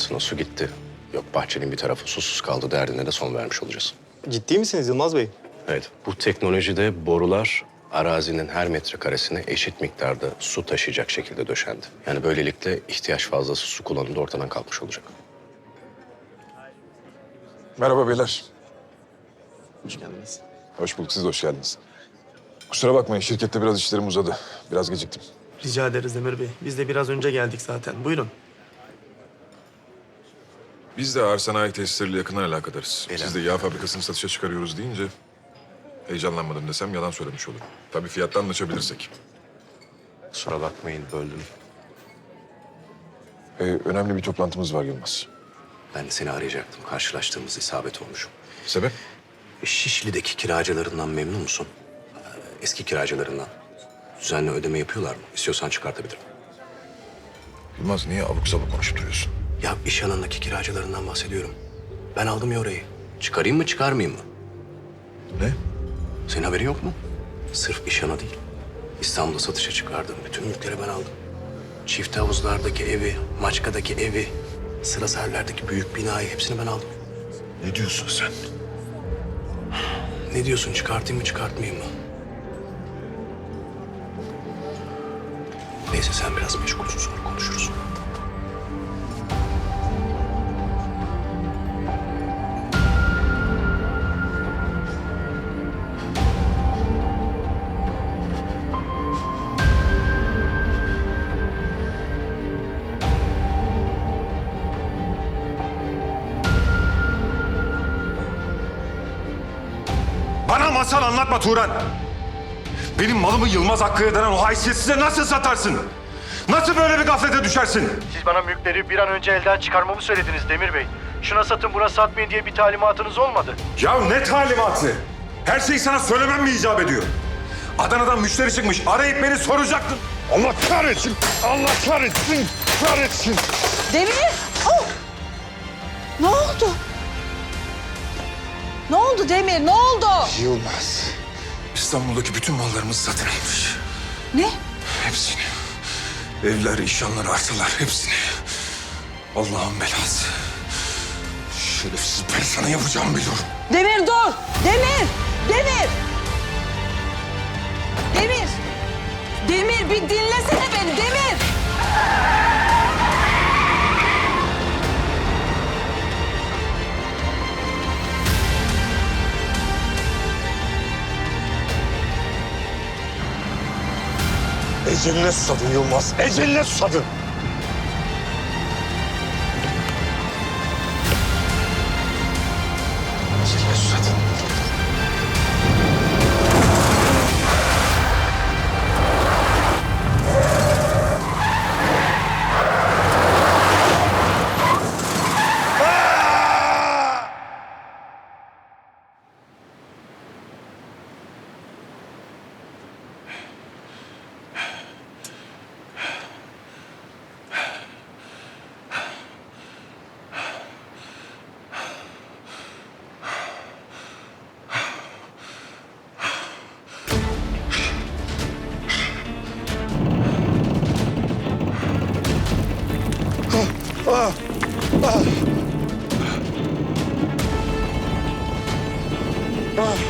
tarlasına su gitti. Yok bahçenin bir tarafı susuz kaldı derdine de son vermiş olacağız. Ciddi misiniz Yılmaz Bey? Evet, bu teknolojide borular arazinin her metrekaresine eşit miktarda su taşıyacak şekilde döşendi. Yani böylelikle ihtiyaç fazlası su kullanımı da ortadan kalkmış olacak. Merhaba beyler. Hoş geldiniz. Hoş bulduk. Siz de hoş geldiniz. Kusura bakmayın şirkette biraz işlerim uzadı. Biraz geciktim. Rica ederiz Demir Bey. Biz de biraz önce geldik zaten. Buyurun. Biz de ağır sanayi tesisleriyle yakından alakadarız. Öyle. Siz de yağ fabrikasını satışa çıkarıyoruz deyince heyecanlanmadım desem yalan söylemiş olurum. Tabii fiyatta anlaşabilirsek. Kusura bakmayın böldüm. Ee, önemli bir toplantımız var Yılmaz. Ben de seni arayacaktım. Karşılaştığımız isabet olmuş. Sebep? E, Şişli'deki kiracılarından memnun musun? Ee, Eski kiracılarından. Düzenli ödeme yapıyorlar mı? İstiyorsan çıkartabilirim. Yılmaz niye abuk sabuk konuşup duruyorsun? Ya iş alanındaki kiracılarından bahsediyorum. Ben aldım ya orayı. Çıkarayım mı çıkarmayayım mı? Ne? Senin haberin yok mu? Sırf iş ana değil. İstanbul'da satışa çıkardım. Bütün mülkleri ben aldım. Çift havuzlardaki evi, Maçka'daki evi, sıra serlerdeki büyük binayı hepsini ben aldım. Ne diyorsun sen? Ne diyorsun çıkartayım mı çıkartmayayım mı? Neyse sen biraz meşgulsün sonra konuşuruz. Masal anlatma Turan. Benim malımı Yılmaz Hakkı'ya denen o haysiyetsize nasıl satarsın? Nasıl böyle bir gaflete düşersin? Siz bana mülkleri bir an önce elden çıkarmamı söylediniz Demir Bey. Şuna satın buna satmayın diye bir talimatınız olmadı. Ya ne talimatı? Her şeyi sana söylemem mi icap ediyor? Adana'dan müşteri çıkmış. Arayıp beni soracaktın. Allah kahretsin! Allah kahretsin! Kahretsin! Demir! Oh! Ne oldu? Ne oldu Demir? Ne oldu? Yılmaz. İstanbul'daki bütün mallarımızı satın almış. Ne? Hepsini. Evler, işyanlar, arsalar hepsini. Allah'ın belası. Şerefsiz ben sana yapacağımı biliyorum. Demir dur! Demir! Demir! Demir! Demir bir dinlesene Eceline susadın Yılmaz. Eceline susadın. Ah. Ah. ah.